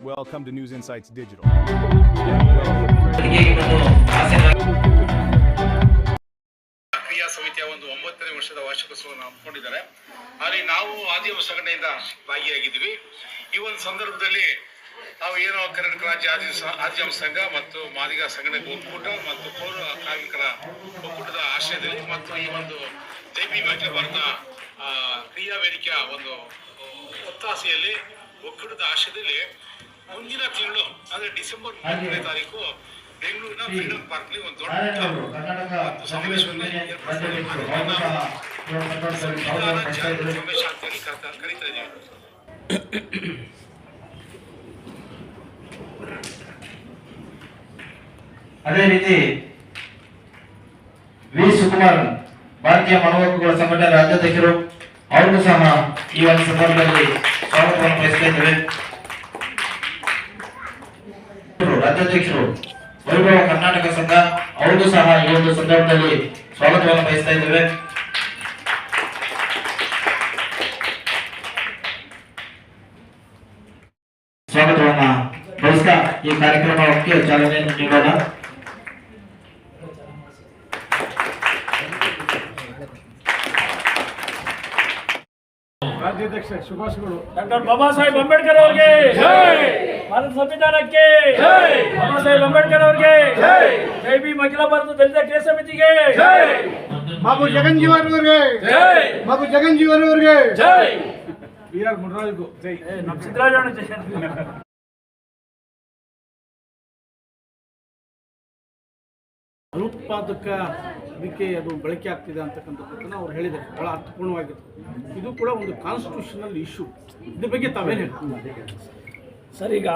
Welcome to News Insights Digital. ಕ್ರಿಯಾ ಸಮಿತಿಯ ಒಂದು ಒಂಬತ್ತನೇ ವರ್ಷದ ವಾರ್ಷಿಕೋತ್ಸವವನ್ನು ಹಮ್ಮಿಕೊಂಡಿದ್ದಾರೆ ಅಲ್ಲಿ ನಾವು ಆದಿಮ ಸಂಘಟನೆಯಿಂದ ಭಾಗಿಯಾಗಿದ್ದೀವಿ ಈ ಒಂದು ಸಂದರ್ಭದಲ್ಲಿ ನಾವು ಏನೋ ಕರ್ನಾಟಕ ರಾಜ್ಯ ಆದಿ ಆದ್ಯಮ ಸಂಘ ಮತ್ತು ಮಾದಿಗ ಸಂಘಟನೆ ಒಕ್ಕೂಟ ಮತ್ತು ಪೌರ ಕಾರ್ಮಿಕರ ಒಕ್ಕೂಟದ ಆಶ್ರಯದಲ್ಲಿ ಮತ್ತು ಈ ಒಂದು ಜೈಪಿ ಅಖಿಲ ಭಾರತ ಕ್ರಿಯಾ ವೇದಿಕೆಯ ಒಂದು ಒತ್ತಾಸೆಯಲ್ಲಿ ಒಕ್ಕೂಟದ ಆಶ್ರಯದಲ್ಲಿ ಮುಂದಿನ ತಿಂಗಳು ಅಂದ್ರೆ ಡಿಸೆಂಬರ್ ಮೂರನೇ ತಾರೀಕು ಬೆಂಗಳೂರಿನ ಫ್ರೀಡಂ ಪಾರ್ಕ್ಲಿ ಒಂದು ದೊಡ್ಡ ಸಮಾವೇಶವನ್ನು. ಸಂವಿಧಾನ ಜಾಗೃತಿ ಸಮಾವೇಶ ಅಂತೇಳಿ ಕರ್ತ- ಕರೀತಾ ಇದ್ದೀವಿ ಅದೇ ರೀತಿ ವಿ. ಸುಕುಮಾರ್ ಭಾರತೀಯ ಮಾನವ ಸಂಘಟನೆ ರಾಜ್ಯಾಧ್ಯಕ್ಷರು ಅವರು ಸಹ ಈ ಒಂದು ಸಂದರ್ಭದಲ್ಲಿ ಸ್ವಾಗತವನ್ನು ಬಯಸ್ತಾ ಇದ್ದೇವೆ. ರಾಜ್ಯಾಧ್ಯಕ್ಷರು ವೈಭವ ಕರ್ನಾಟಕ ಸಂಘ ಅವ್ರಿಗೂ ಸಹ ಈ ಒಂದು ಸಂದರ್ಭದಲ್ಲಿ ಸ್ವಾಗತವನ್ನು ಬಯಸ್ತಾ ಇದ್ದೇವೆ. ಸ್ವಾಗತವನ್ನ ಬಯಸ್ತಾ ಈ ಕಾರ್ಯಕ್ರಮಕ್ಕೆ ಚಾಲನೆಯನ್ನು ನೀಡೋಣ. ರಾಜ್ಯಾಧ್ಯಕ್ಷ ಶುಭಾಶಯಗಳು. ಡಾಕ್ಟರ್ ಬಾಬಾ ಸಾಹೇಬ್ ಅಂಬೇಡ್ಕರ್ ಅವರಿಗೆ. ಭಾರತ ಸಂವಿಧಾನಕ್ಕೆ. ಬಾಬಾ ಸಾಹೇಬ್ ಅಂಬೇಡ್ಕರ್ ಅವರಿಗೆ. ಜೈ. ಭೀಮ್ ಅಖಿಲ ಭಾರತ ದಲಿತ ಕ್ರಿಯಾ ಸಮಿತಿಗೆ. ಬಾಬು ಜಗಂಜೀವನ್ ಅವರಿಗೆ. ಬಾಬು ಜೀವನ್ ಅವರಿಗೆ. ಬಿ ಆರ್ ಮುನರಾಜ್ಗೂ ಜೈ ನಮ್ಮ ಜೈ. ಅನುತ್ಪಾದಕ ಅದಕ್ಕೆ ಅದು ಬಳಕೆ ಆಗ್ತಿದೆ ಅಂತಕ್ಕಂಥದ್ದನ್ನು ಅವ್ರು ಹೇಳಿದ್ದಾರೆ. ಬಹಳ ಅರ್ಥಪೂರ್ಣವಾಗಿತ್ತು. ಇದು ಕೂಡ ಒಂದು ಕಾನ್ಸ್ಟಿಟ್ಯೂಷನಲ್ ಇಶ್ಯೂ ಇದ್ರ ಬಗ್ಗೆ ತಾವೇನು ಹೇಳ್ತೀವಿ ಸರ್, ಈಗ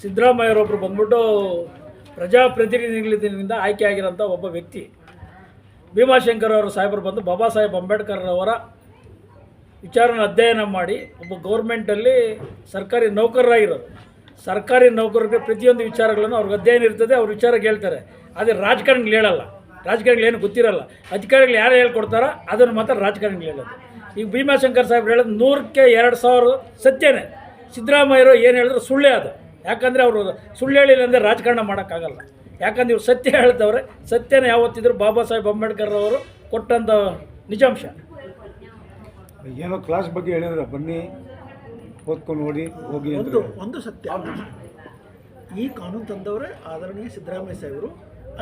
ಸಿದ್ದರಾಮಯ್ಯರೊಬ್ಬರು ಬಂದ್ಬಿಟ್ಟು ಪ್ರಜಾಪ್ರತಿನಿಧಿಗಳಿಂದ ಆಯ್ಕೆ ಆಗಿರೋಂಥ ಒಬ್ಬ ವ್ಯಕ್ತಿ. ಭೀಮಾಶಂಕರ್ ಅವರು ಸಾಹೇಬರು ಬಂದು ಬಾಬಾ ಸಾಹೇಬ್ ಅಂಬೇಡ್ಕರ್ ಅವರ ವಿಚಾರನ ಅಧ್ಯಯನ ಮಾಡಿ ಒಬ್ಬ ಗೌರ್ಮೆಂಟಲ್ಲಿ ಸರ್ಕಾರಿ ನೌಕರರಾಗಿರೋದು ಸರ್ಕಾರಿ ನೌಕರರಿಗೆ ಪ್ರತಿಯೊಂದು ವಿಚಾರಗಳನ್ನು ಅವ್ರಿಗೆ ಅಧ್ಯಯನ ಇರ್ತದೆ, ಅವ್ರ ವಿಚಾರ ಹೇಳ್ತಾರೆ. ಆದರೆ ರಾಜಕಾರಣಿಗಳು ಹೇಳಲ್ಲ. ರಾಜಕಾರಣಿಗಳು ಏನು ಗೊತ್ತಿರಲ್ಲ. ಅಧಿಕಾರಿಗಳು ಯಾರು ಹೇಳ್ಕೊಡ್ತಾರೋ ಅದನ್ನು ಮಾತ್ರ ರಾಜಕಾರಣಿಗಳು ಹೇಳೋದು. ಈಗ ಭೀಮಾಶಂಕರ್ ಸಾಹೇಬ್ರು ಹೇಳೋದು ನೂರಕ್ಕೆ ಎರಡು ಸಾವಿರ ಸತ್ಯನೇ. ಸಿದ್ದರಾಮಯ್ಯರು ಏನು ಹೇಳಿದ್ರು ಸುಳ್ಳೇ ಅದು. ಯಾಕಂದರೆ ಅವರು ಸುಳ್ಳು ಹೇಳಿಲ್ಲ ಅಂದರೆ ರಾಜಕಾರಣ ಮಾಡೋಕ್ಕಾಗಲ್ಲ. ಯಾಕಂದ್ರೆ ಇವ್ರು ಸತ್ಯ ಹೇಳ್ತವ್ರೆ ಸತ್ಯನ ಯಾವತ್ತಿದ್ರು ಬಾಬಾ ಸಾಹೇಬ್ ಅಂಬೇಡ್ಕರ್ ಅವರು ಕೊಟ್ಟಂಥ ನಿಜಾಂಶ. ಏನೋ ಕ್ಲಾಸ್ ಬಗ್ಗೆ ಹೇಳಿದ್ರೆ ಬನ್ನಿ ಓದ್ಕೊಂಡು ನೋಡಿ ಹೋಗಿ ಒಂದು ಒಂದು ಸತ್ಯ. ಈ ಕಾನೂನು ತಂದವರೇ ಆದರಣೀಯ ಸಿದ್ದರಾಮಯ್ಯ ಸಾಹೇಬರು.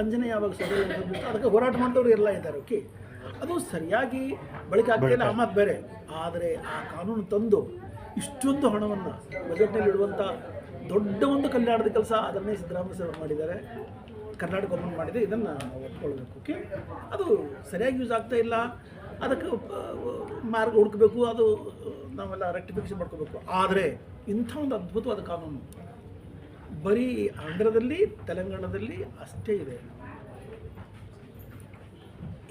ಅಂಜನೆ ಯಾವಾಗ ಸಭೆ ಅದಕ್ಕೆ ಹೋರಾಟ ಮಾಡಿದವರು ಎಲ್ಲ ಇದ್ದಾರೆ. ಓಕೆ? ಅದು ಸರಿಯಾಗಿ ಬಳಕೆ ಆಗ್ತಿಲ್ಲ ಆ ಮಾತು ಬೇರೆ. ಆದರೆ ಆ ಕಾನೂನು ತಂದು ಇಷ್ಟೊಂದು ಹಣವನ್ನು ಬಜೆಟ್ನಲ್ಲಿ ಇಡುವಂಥ ದೊಡ್ಡ ಒಂದು ಕಲ್ಯಾಣದ ಕೆಲಸ ಅದನ್ನೇ ಸಿದ್ದರಾಮಯ್ಯ ಸರ್ ಮಾಡಿದ್ದಾರೆ. ಕರ್ನಾಟಕ ಗೌರ್ಮೆಂಟ್ ಮಾಡಿದೆ ಇದನ್ನು ಒಪ್ಕೊಳ್ಬೇಕು ಓಕೆ? ಅದು ಸರಿಯಾಗಿ ಯೂಸ್ ಆಗ್ತಾ ಇಲ್ಲ. ಅದಕ್ಕೆ ಮಾರ್ಗ ಹುಡುಕಬೇಕು ಅದು ನಾವೆಲ್ಲ ರೆಕ್ಟಿಫಿಕೇಶನ್ ಮಾಡ್ಕೋಬೇಕು. ಆದರೆ ಇಂಥ ಒಂದು ಅದ್ಭುತವಾದ ಕಾನೂನು ಬರೀ ಆಂಧ್ರದಲ್ಲಿ ತೆಲಂಗಾಣದಲ್ಲಿ ಅಷ್ಟೇ ಇದೆ.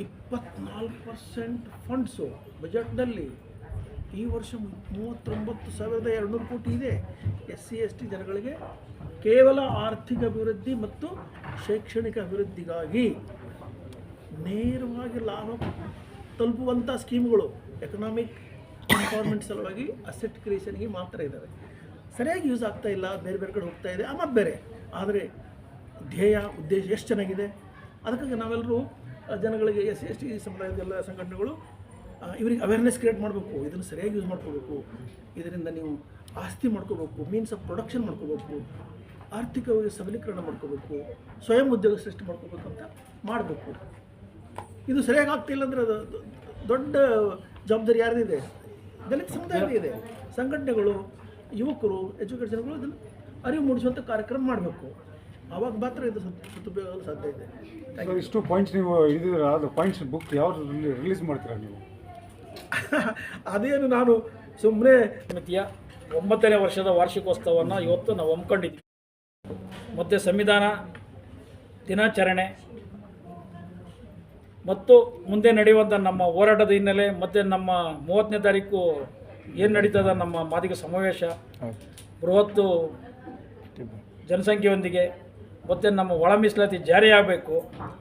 ಇಪ್ಪತ್ನಾಲ್ಕು ಪರ್ಸೆಂಟ್ ಫಂಡ್ಸು ಬಜೆಟ್ನಲ್ಲಿ ಈ ವರ್ಷ ಮೂವತ್ತೊಂಬತ್ತು ಸಾವಿರದ ಎರಡುನೂರು ಕೋಟಿ ಇದೆ. ಎಸ್ ಸಿ ಎಸ್ ಟಿ ಜನಗಳಿಗೆ ಕೇವಲ ಆರ್ಥಿಕ ಅಭಿವೃದ್ಧಿ ಮತ್ತು ಶೈಕ್ಷಣಿಕ ಅಭಿವೃದ್ಧಿಗಾಗಿ ನೇರವಾಗಿ ಲಾಭ ತಲುಪುವಂಥ ಸ್ಕೀಮ್ಗಳು ಎಕನಾಮಿಕ್ ಇನ್ಫಾರ್ಮೆಂಟ್ ಸಲುವಾಗಿ ಅಸೆಟ್ ಕ್ರಿಯೇಷನ್ಗೆ ಮಾತ್ರ ಇದ್ದಾವೆ ಸರಿಯಾಗಿ ಯೂಸ್ ಆಗ್ತಾ ಇಲ್ಲ, ಬೇರೆ ಬೇರೆ ಕಡೆ ಹೋಗ್ತಾ ಇದೆ ಆ ಮತ್ತು ಬೇರೆ. ಆದರೆ ಧ್ಯೇಯ, ಉದ್ದೇಶ ಎಷ್ಟು ಚೆನ್ನಾಗಿದೆ. ಅದಕ್ಕಾಗಿ ನಾವೆಲ್ಲರೂ ಜನಗಳಿಗೆ ಎಸ್ ಸಿ, ಎಸ್ ಟಿ ಸಮುದಾಯದ ಎಲ್ಲ ಸಂಘಟನೆಗಳು ಇವ್ರಿಗೆ ಅವೇರ್ನೆಸ್ ಕ್ರಿಯೇಟ್ ಮಾಡಬೇಕು, ಇದನ್ನು ಸರಿಯಾಗಿ ಯೂಸ್ ಮಾಡ್ಕೋಬೇಕು, ಇದರಿಂದ ನೀವು ಆಸ್ತಿ ಮಾಡ್ಕೋಬೇಕು ಮೀನ್ಸ್ ಆಫ್ ಪ್ರೊಡಕ್ಷನ್ ಮಾಡ್ಕೋಬೇಕು, ಆರ್ಥಿಕವಾಗಿ ಸಬಲೀಕರಣ ಮಾಡ್ಕೋಬೇಕು, ಸ್ವಯಂ ಉದ್ಯೋಗ ಸೃಷ್ಟಿ ಮಾಡ್ಕೋಬೇಕು ಅಂತ ಮಾಡಬೇಕು. ಇದು ಸರಿಯಾಗಿ ಆಗ್ತಿಲ್ಲ ಅಂದರೆ ಅದು ದೊಡ್ಡ ಜವಾಬ್ದಾರಿ ಯಾರ್ದಿದೆ? ದಲಿತ ಸಮುದಾಯದಿದೆ ಸಂಘಟನೆಗಳು, ಯುವಕರು ಎಜುಕೇಷನ್ಗಳು ಇದನ್ನು ಅರಿವು ಮೂಡಿಸುವಂಥ ಕಾರ್ಯಕ್ರಮ ಮಾಡಬೇಕು. ಆವಾಗ ಮಾತ್ರ ಇದು ಸದುಪಯೋಗಲು ಸಾಧ್ಯ ಇದೆ. ಇಷ್ಟು ಪಾಯಿಂಟ್ಸ್ ನೀವು ಹಿಡಿದಿರ ಅದು ಪಾಯಿಂಟ್ಸ್ ಬುಕ್ ಯಾವ್ದು ರಿಲೀಸ್ ಮಾಡ್ತೀರಾ ನೀವು? ಅದೇನು ನಾನು ಸುಮ್ಮನೆ ಸಮಿತಿಯ ಒಂಬತ್ತನೇ ವರ್ಷದ ವಾರ್ಷಿಕೋತ್ಸವವನ್ನು ಇವತ್ತು ನಾವು ಹಮ್ಮಿಕೊಂಡಿದ್ವಿ. ಮತ್ತು ಸಂವಿಧಾನ ದಿನಾಚರಣೆ ಮತ್ತು ಮುಂದೆ ನಡೆಯುವಂಥ ನಮ್ಮ ಹೋರಾಟದ ಹಿನ್ನೆಲೆ ಮತ್ತು ನಮ್ಮ ಮೂವತ್ತನೇ ತಾರೀಕು ಏನು ನಡೀತದ ನಮ್ಮ ಮಾದಿಗ ಸಮಾವೇಶ ಬೃಹತ್ತು ಜನಸಂಖ್ಯೆಯೊಂದಿಗೆ ಮತ್ತು ನಮ್ಮ ಒಳ ಮೀಸಲಾತಿ ಜಾರಿಯಾಗಬೇಕು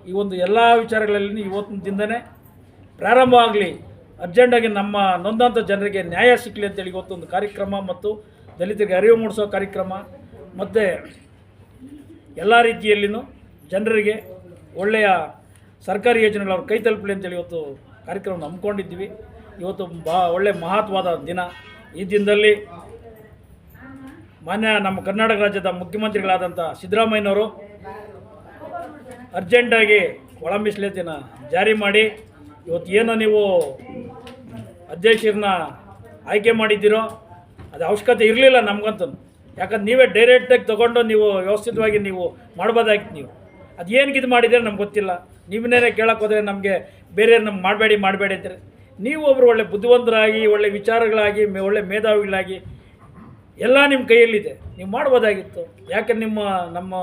ಈ ಒಂದು ಎಲ್ಲ ವಿಚಾರಗಳಲ್ಲಿ ಇವತ್ತಿನ ದಿನವೇ ಪ್ರಾರಂಭ ಆಗಲಿ. ಅರ್ಜೆಂಟಾಗಿ ನಮ್ಮ ನೊಂದಂಥ ಜನರಿಗೆ ನ್ಯಾಯ ಸಿಕ್ಕಲಿ ಅಂತೇಳಿ ಇವತ್ತೊಂದು ಕಾರ್ಯಕ್ರಮ ಮತ್ತು ದಲಿತರಿಗೆ ಅರಿವು ಮೂಡಿಸೋ ಕಾರ್ಯಕ್ರಮ ಮತ್ತು ಎಲ್ಲ ರೀತಿಯಲ್ಲಿಯೂ ಜನರಿಗೆ ಒಳ್ಳೆಯ ಸರ್ಕಾರಿ ಯೋಜನೆಗಳು ಅವ್ರ ಕೈ ತಲುಪಲಿ ಅಂತೇಳಿ ಇವತ್ತು ಕಾರ್ಯಕ್ರಮ ಹಮ್ಮಿಕೊಂಡಿದ್ದೀವಿ. ಇವತ್ತು ಬಾ ಒಳ್ಳೆಯ ಮಹತ್ವದ ದಿನ. ಈ ದಿನದಲ್ಲಿ ಮಾನ್ಯ ನಮ್ಮ ಕರ್ನಾಟಕ ರಾಜ್ಯದ ಮುಖ್ಯಮಂತ್ರಿಗಳಾದಂಥ ಸಿದ್ದರಾಮಯ್ಯನವರು ಅರ್ಜೆಂಟಾಗಿ ಒಳ ಜಾರಿ ಮಾಡಿ ಇವತ್ತು ಏನೋ ನೀವು ಅಧ್ಯಕ್ಷರನ್ನ ಆಯ್ಕೆ ಮಾಡಿದ್ದೀರೋ ಅದು ಅವಶ್ಯಕತೆ ಇರಲಿಲ್ಲ ನಮಗಂತೂ. ಯಾಕಂದ್ರೆ ನೀವೇ ಡೈರೆಕ್ಟಾಗಿ ತೊಗೊಂಡು ನೀವು ವ್ಯವಸ್ಥಿತವಾಗಿ ನೀವು ಮಾಡ್ಬೋದಾಗಿತ್ತು ನೀವು. ಅದು ಏನಕ್ಕೆ ಇದು ಮಾಡಿದ್ರೆ ನಮ್ಗೆ ಗೊತ್ತಿಲ್ಲ. ನಿಮ್ಮನ್ನೇ ಕೇಳಕ್ಕೆ ಹೋದರೆ ನಮಗೆ ಬೇರೆ ನಮ್ಗೆ ಮಾಡಬೇಡಿ ಮಾಡಬೇಡಿ ಅಂತಾರೆ. ನೀವು ಒಬ್ಬರು ಒಳ್ಳೆ ಬುದ್ಧಿವಂತರಾಗಿ, ಒಳ್ಳೆ ವಿಚಾರಗಳಾಗಿ, ಒಳ್ಳೆ ಮೇಧಾವಿಗಳಾಗಿ ಎಲ್ಲ ನಿಮ್ಮ ಕೈಯಲ್ಲಿದೆ. ನೀವು ಮಾಡ್ಬೋದಾಗಿತ್ತು. ಯಾಕೆ ನಿಮ್ಮ, ನಮ್ಮ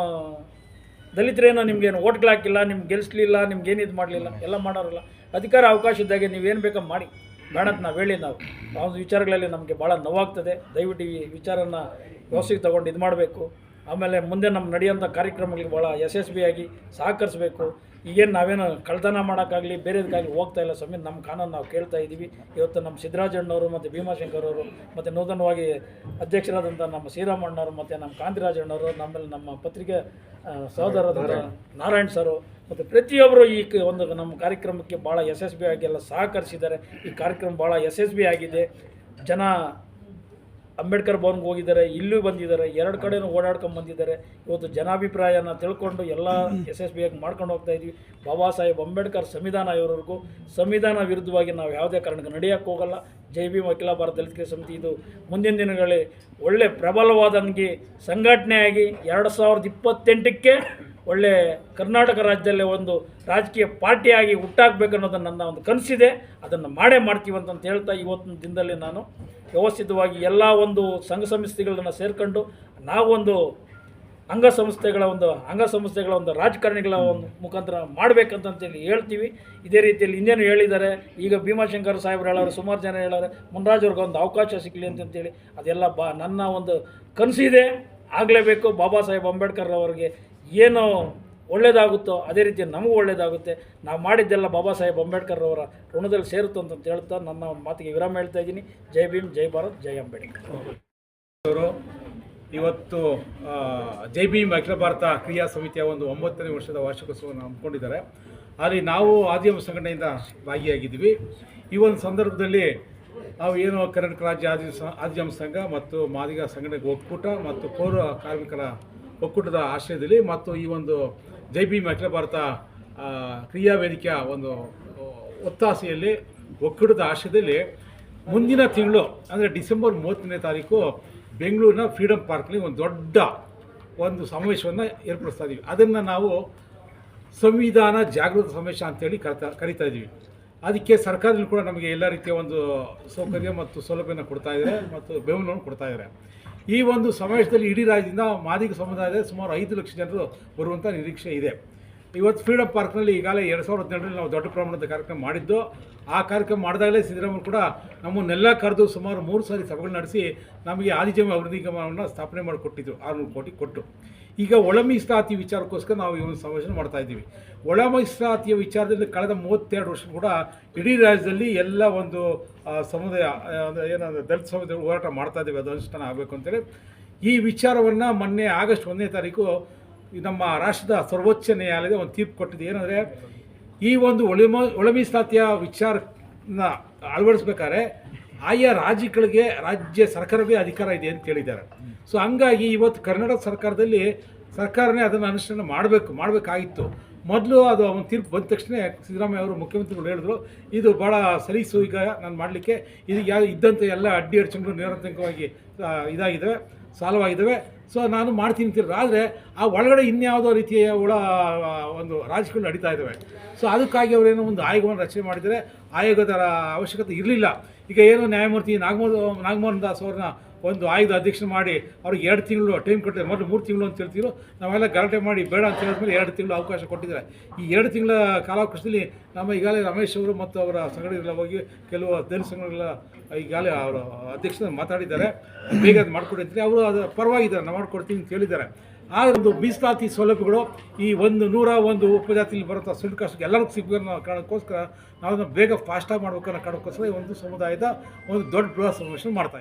ದಲಿತರೇನೋ ನಿಮ್ಗೇನು ಓಟ್ಗಳು ಹಾಕಿಲ್ಲ ನಿಮ್ಗೆ ಗೆಲ್ಲಿಸ್ಲಿಲ್ಲ ನಿಮ್ಗೇನು ಇದು ಮಾಡಲಿಲ್ಲ, ಎಲ್ಲ ಮಾಡೋರಲ್ಲ. ಅಧಿಕಾರ ಅವಕಾಶ ಇದ್ದಾಗೆ ನೀವೇನು ಬೇಕೋ ಮಾಡಿ. ಬೇಡ ಅಂತ ನಾವು ಹೇಳಿ ನಾವು. ಆ ಒಂದು ವಿಚಾರಗಳಲ್ಲಿ ನಮಗೆ ಭಾಳ ನೋವಾಗ್ತದೆ. ದಯವಿಟ್ಟು ಈ ವಿಚಾರನ ವ್ಯವಸ್ಥೆಗೆ ತೊಗೊಂಡು ಇದು ಮಾಡಬೇಕು. ಆಮೇಲೆ ಮುಂದೆ ನಮ್ಮ ನಡೆಯುವಂಥ ಕಾರ್ಯಕ್ರಮಗಳಿಗೆ ಭಾಳ ಯಶಸ್ವಿಯಾಗಿ ಸಹಕರಿಸಬೇಕು. ಈಗೇನು ನಾವೇನು ಕಳ್ತನ ಮಾಡೋಕ್ಕಾಗಲಿ ಬೇರೆದಕ್ಕಾಗಲಿ ಹೋಗ್ತಾ ಇಲ್ಲ ಸ್ವಾಮಿ. ನಮ್ಮ ಕಾನೂನು ನಾವು ಕೇಳ್ತಾ ಇದ್ದೀವಿ ಇವತ್ತು ನಮ್ಮ ಸಿದ್ದರಾಜಣ್ಣವರು ಮತ್ತು ಭೀಮಾಶಂಕರ್ ಅವರು ಮತ್ತು ನೂತನವಾಗಿ ಅಧ್ಯಕ್ಷರಾದಂಥ ನಮ್ಮ ಶ್ರೀರಾಮಣ್ಣವರು ಮತ್ತು ನಮ್ಮ ಕಾಂತಿರಾಜಣ್ಣವರು ನಮ್ಮಲ್ಲಿ ನಮ್ಮ ಪತ್ರಿಕೆ ಸಹೋದರ ನಾರಾಯಣ್. ಸರು ಮತ್ತು ಪ್ರತಿಯೊಬ್ಬರು ಈ ಕ- ಒಂದು ನಮ್ಮ ಕಾರ್ಯಕ್ರಮಕ್ಕೆ ಭಾಳ ಯಶಸ್ವಿಯಾಗಿ ಎಲ್ಲ ಸಹಕರಿಸಿದ್ದಾರೆ. ಈ ಕಾರ್ಯಕ್ರಮ ಭಾಳ ಯಶಸ್ವಿಯಾಗಿದೆ ಜನ ಅಂಬೇಡ್ಕರ್ ಭವನ್ಗೆ ಹೋಗಿದ್ದಾರೆ, ಇಲ್ಲೂ ಬಂದಿದ್ದಾರೆ, ಎರಡು ಕಡೆನೂ ಓಡಾಡ್ಕೊಂಡು ಬಂದಿದ್ದಾರೆ. ಇವತ್ತು ಜನಾಭಿಪ್ರಾಯನ ತಿಳ್ಕೊಂಡು ಎಲ್ಲ ಯಶಸ್ವಿಯಾಗಿ ಮಾಡ್ಕೊಂಡು ಹೋಗ್ತಾ ಇದ್ವಿ. ಬಾಬಾ ಸಾಹೇಬ್ ಅಂಬೇಡ್ಕರ್ ಸಂವಿಧಾನ ಇರೋವರೆಗೂ ಸಂವಿಧಾನ ವಿರುದ್ಧವಾಗಿ ನಾವು ಯಾವುದೇ ಕಾರಣಕ್ಕೆ ನಡೆಯೋಕ್ಕೆ ಹೋಗಲ್ಲ. ಜೈ ಭೀಮ್ ಅಖಿಲ ಭಾರತ ದಲಿತ ಸಮಿತಿ ಇದು ಮುಂದಿನ ದಿನಗಳಲ್ಲಿ ಒಳ್ಳೆ ಪ್ರಬಲವಾದಂಗೆ ಸಂಘಟನೆಯಾಗಿ ಎರಡು ಸಾವಿರದ ಇಪ್ಪತ್ತೆಂಟಕ್ಕೆ ಒಳ್ಳೆ ಕರ್ನಾಟಕ ರಾಜ್ಯದಲ್ಲೇ ಒಂದು ರಾಜಕೀಯ ಪಾರ್ಟಿಯಾಗಿ ಹುಟ್ಟಾಕಬೇಕು ಅನ್ನೋದು ನನ್ನ ಒಂದು ಕನಸಿದೆ. ಅದನ್ನು ಮಾಡೇ ಮಾಡ್ತೀವಿ ಅಂತಂತ ಹೇಳ್ತಾ ಇವತ್ತಿನ ದಿನದಲ್ಲಿ ನಾನು ವ್ಯವಸ್ಥಿತವಾಗಿ ಎಲ್ಲ ಒಂದು ಸಂಘ ಸಂಸ್ಥೆಗಳನ್ನು ಸೇರಿಕೊಂಡು ನಾವೊಂದು ಅಂಗಸಂಸ್ಥೆಗಳ ಒಂದು ಅಂಗಸಂಸ್ಥೆಗಳ ಒಂದು ರಾಜಕಾರಣಿಗಳ ಒಂದು ಮುಖಾಂತರ ಮಾಡಬೇಕಂತಂತೇಳಿ ಹೇಳ್ತೀವಿ. ಇದೇ ರೀತಿಯಲ್ಲಿ ಇನ್ನೇನು ಹೇಳಿದ್ದಾರೆ, ಈಗ ಭೀಮಾಶಂಕರ್ ಸಾಹೇಬ್ರು ಹೇಳೋರು, ಸುಮಾರು ಜನ ಹೇಳೋರು, ಮುನ್ರಾಜ್ ಅವ್ರಿಗೆ ಒಂದು ಅವಕಾಶ ಸಿಗಲಿ ಅಂತಂತೇಳಿ ಅದೆಲ್ಲ ಬಾ ನನ್ನ ಒಂದು ಕನಸಿದೆ. ಆಗಲೇಬೇಕು, ಬಾಬಾ ಸಾಹೇಬ್ ಅಂಬೇಡ್ಕರ್ ಅವರಿಗೆ ಏನು ಒಳ್ಳೆಯದಾಗುತ್ತೋ ಅದೇ ರೀತಿ ನಮಗೂ ಒಳ್ಳೆಯದಾಗುತ್ತೆ ನಾವು ಮಾಡಿದ್ದೆಲ್ಲ ಬಾಬಾ ಸಾಹೇಬ್ ಅಂಬೇಡ್ಕರ್ ಅವರ ಋಣದಲ್ಲಿ ಸೇರುತ್ತೆ ಅಂತ ಹೇಳ್ತಾ ನನ್ನ ಮಾತಿಗೆ ವಿರಾಮ ಹೇಳ್ತಾ ಇದ್ದೀನಿ. ಜೈ ಭೀಮ್, ಜೈ ಭಾರತ್, ಜೈ ಅಂಬೇಡ್ಕರ್. ಅವರು ಇವತ್ತು ಜೈ ಭೀಮ್ ಅಖಿಲ ಭಾರತ ಕ್ರಿಯಾ ಸಮಿತಿಯ ಒಂದು ಒಂಬತ್ತನೇ ವರ್ಷದ ವಾರ್ಷಿಕೋತ್ಸವವನ್ನು ಹಮ್ಮಿಕೊಂಡಿದ್ದಾರೆ. ಅಲ್ಲಿ ನಾವು ಆದಿಮ ಸಂಘಟನೆಯಿಂದ ಭಾಗಿಯಾಗಿದ್ದೀವಿ. ಈ ಒಂದು ಸಂದರ್ಭದಲ್ಲಿ ನಾವು ಏನು ಕರ್ನಾಟಕ ರಾಜ್ಯ ಆದಿ ಸ- ಆದಿಜಾಮ ಸಂಘ ಮತ್ತು ಮಾದಿಗ ಸಂಘಟನೆ ಒಕ್ಕೂಟ ಮತ್ತು ಪೌರ ಕಾರ್ಮಿಕರ ಒಕ್ಕೂಟದ ಆಶ್ರಯದಲ್ಲಿ ಮತ್ತು ಈ ಒಂದು ಜೈ ಬಿ ಅಖಿಲ ಭಾರತ ಕ್ರಿಯಾ ವೇದಿಕೆಯ ಒಂದು ಒತ್ತಾಸೆಯಲ್ಲಿ ಒಕ್ಕೂಟದ ಆಶ್ರಯದಲ್ಲಿ ಮುಂದಿನ ತಿಂಗಳು, ಅಂದರೆ ಡಿಸೆಂಬರ್ ಮೂವತ್ತನೇ ತಾರೀಕು ಬೆಂಗಳೂರಿನ ಫ್ರೀಡಮ್ ಪಾರ್ಕ್ನಲ್ಲಿ ಒಂದು ದೊಡ್ಡ ಒಂದು ಸಮಾವೇಶವನ್ನು ಏರ್ಪಡಿಸ್ತಾ ಇದ್ದೀವಿ ಅದನ್ನು ನಾವು ಸಂವಿಧಾನ ಜಾಗೃತ ಸಮಾವೇಶ ಅಂತೇಳಿ ಕರಿತಾ ಕರಿತಾ ಇದ್ದೀವಿ ಅದಕ್ಕೆ ಸರ್ಕಾರದಲ್ಲಿ ಕೂಡ ನಮಗೆ ಎಲ್ಲ ರೀತಿಯ ಒಂದು ಸೌಕರ್ಯ ಮತ್ತು ಸೌಲಭ್ಯನ ಕೊಡ್ತಾ ಇದ್ದಾರೆ ಮತ್ತು ಬೆಂಬಲವನ್ನು ಕೊಡ್ತಾ ಇದ್ದಾರೆ. ಈ ಒಂದು ಸಮಾವೇಶದಲ್ಲಿ ಇಡೀ ರಾಜ್ಯದಿಂದ ಮಾದಿಗ ಸಮುದಾಯದ ಸುಮಾರು ಐದು ಲಕ್ಷ ಜನರು ಬರುವಂಥ ನಿರೀಕ್ಷೆ ಇದೆ. ಇವತ್ತು ಫ್ರೀಡಮ್ ಪಾರ್ಕ್ನಲ್ಲಿ ಈಗಾಗಲೇ ಎರಡು ಸಾವಿರದ ಹದಿನೆಂಟರಲ್ಲಿ ನಾವು ದೊಡ್ಡ ಪ್ರಮಾಣದ ಕಾರ್ಯಕ್ರಮ ಮಾಡಿದ್ದು. ಆ ಕಾರ್ಯಕ್ರಮ ಮಾಡಿದಾಗಲೇ ಸಿದ್ದರಾಮಯ್ಯ ಕೂಡ ನಮ್ಮನ್ನೆಲ್ಲ ಕರೆದು ಸುಮಾರು ಮೂರು ಸಾರಿ ಸಭೆಗಳು ನಡೆಸಿ ನಮಗೆ ಆದಿಜಾಮಿ ಅಭಿವೃದ್ಧಿ ನಿಗಮವನ್ನು ಸ್ಥಾಪನೆ ಮಾಡಿಕೊಟ್ಟಿದ್ರು. ಆರುನೂರು ಕೋಟಿ ಕೊಟ್ಟು. ಈಗ ಒಳ ಮೀಸಲಾತಿ ವಿಚಾರಕ್ಕೋಸ್ಕರ ನಾವು ಈ ಒಂದು ಸಮಾವೇಶ ಮಾಡ್ತಾ ಇದ್ದೀವಿ. ಒಳ ಮೀಸಲಾತಿಯ ವಿಚಾರದಲ್ಲಿ ಕಳೆದ ಮೂವತ್ತೆರಡು ವರ್ಷ ಕೂಡ ಇಡೀ ರಾಜ್ಯದಲ್ಲಿ ಎಲ್ಲ ಒಂದು ಸಮುದಾಯ ಏನಂದ್ರೆ ದಲಿತ ಸಮುದಾಯ ಹೋರಾಟ ಮಾಡ್ತಾ ಇದ್ದೀವಿ, ಅದು ಅನುಷ್ಠಾನ ಆಗಬೇಕು ಅಂತೇಳಿ. ಈ ವಿಚಾರವನ್ನು ಮೊನ್ನೆ ಆಗಸ್ಟ್ ಒಂದನೇ ತಾರೀಕು ನಮ್ಮ ರಾಷ್ಟ್ರದ ಸರ್ವೋಚ್ಚ ನ್ಯಾಯಾಲಯದ ಒಂದು ತೀರ್ಪು ಕೊಟ್ಟಿದೆ. ಏನಂದರೆ ಈ ಒಂದು ಒಳ ಒಳ ವಿಚಾರನ ಅಳವಡಿಸ್ಬೇಕಾದ್ರೆ ಆಯಾ ರಾಜ್ಯಗಳಿಗೆ ರಾಜ್ಯ ಸರ್ಕಾರವೇ ಅಧಿಕಾರ ಇದೆ ಅಂತ ಹೇಳಿದ್ದಾರೆ. ಸೊ ಹಂಗಾಗಿ ಇವತ್ತು ಕರ್ನಾಟಕ ಸರ್ಕಾರದಲ್ಲಿ ಸರ್ಕಾರನೇ ಅದನ್ನು ಅನುಷ್ಠಾನ ಮಾಡಬೇಕು ಮಾಡಬೇಕಾಗಿತ್ತು. ಮೊದಲು ಅದು ಅವನ ತೀರ್ಪು ಬಂದ ತಕ್ಷಣ ಸಿದ್ದರಾಮಯ್ಯ ಅವರು ಮುಖ್ಯಮಂತ್ರಿಗಳು ಹೇಳಿದ್ರು ಇದು ಭಾಳ ಸಲೀಸು ಈಗ ನಾನು ಮಾಡಲಿಕ್ಕೆ ಇದು ಯಾವ ಇದ್ದಂಥ ಎಲ್ಲ ಅಡ್ಡಿ ಅಡಚಣೆಗಳು ನಿರಂತರವಾಗಿ ಆ, ಇದಾಗಿದ್ದಾವೆ ಸಾಲ್ವಾಗಿದ್ದಾವೆ. ಸೊ ನಾನು ಮಾಡ್ತೀನಿ ಅಂತಿದ್ರು. ಆದರೆ, ಆ ಒಳಗಡೆ ಇನ್ಯಾವುದೋ ರೀತಿಯ ಒಳ ಒಂದು ರಾಜಕೀಯ ನಡೀತಾ ಇದ್ದಾವೆ. ಸೊ ಅದಕ್ಕಾಗಿ ಅವರೇನೋ ಒಂದು ಆಯೋಗವನ್ನು ರಚನೆ ಮಾಡಿದರೆ ಆಯೋಗದ ಅವಶ್ಯಕತೆ ಇರಲಿಲ್ಲ. ಈಗ ಏನು ನ್ಯಾಯಮೂರ್ತಿ ನಾಗಮೋ, ನಾಗಮೋಹನ್ ದಾಸ್ ಅವ್ರನ್ನ ಒಂದು ಆಯುಧ ಅಧ್ಯಕ್ಷ ಮಾಡಿ ಅವ್ರಿಗೆ ಎರಡು ತಿಂಗಳು ಟೈಮ್ ಕೊಟ್ಟರೆ ಮೊದಲು ಮೂರು ತಿಂಗಳು ಅಂತ ಹೇಳ್ತಿದ್ರು. ನಾವೆಲ್ಲ ಗಲಾಟೆ ಮಾಡಿ ಬೇಡ ಅಂತ ಹೇಳಿದ್ಮೇಲೆ ಎರಡು ತಿಂಗಳು ಅವಕಾಶ ಕೊಟ್ಟಿದ್ದಾರೆ. ಈ ಎರಡು ತಿಂಗಳ ಕಾಲಾವಕಾಶದಲ್ಲಿ ನಮ್ಮ ಈಗಾಗಲೇ ರಮೇಶ್ ಅವರು ಮತ್ತು ಅವರ ಸಂಘಟನೆಗಳ ಹೋಗಿ ಕೆಲವು ಅಧ್ಯಯನ ಸಂಘಟನೆಗಳ ಈಗಾಗಲೇ ಅವರ ಅಧ್ಯಕ್ಷರು ಮಾತಾಡಿದ್ದಾರೆ. ಬೇಗ ಅದು ಮಾಡಿಕೊಡಿ ಅಂತೇಳಿ ಅವರು ಅದು ಪರವಾಗಿದ್ದಾರೆ ನಾವು ಮಾಡ್ಕೊಡ್ತೀನಿ ಅಂತ ಹೇಳಿದ್ದಾರೆ. ಆ ಒಂದು ಮೀಸಲಾತಿ ಸೌಲಭ್ಯಗಳು ಈ ಒಂದು ನೂರ ಒಂದು ಉಪಜಾತಿಯಲ್ಲಿ ಬರುವಂಥ ಕಾಸ್ಟ್ ಎಲ್ಲರಿಗೂ ಸಿಗಬೇಕು ಅನ್ನೋ ಕಾರಣಕ್ಕೋಸ್ಕರ ನಾವು ಬೇಗ ಫಾಸ್ಟಾಗಿ ಮಾಡಬೇಕು ಕಾರಣಕ್ಕೋಸ್ಕರ ಈ ಒಂದು ಸಮುದಾಯದ ಒಂದು ದೊಡ್ಡ ಬೃಹತ್ ಸಮಾವೇಶ ಮಾಡ್ತಾ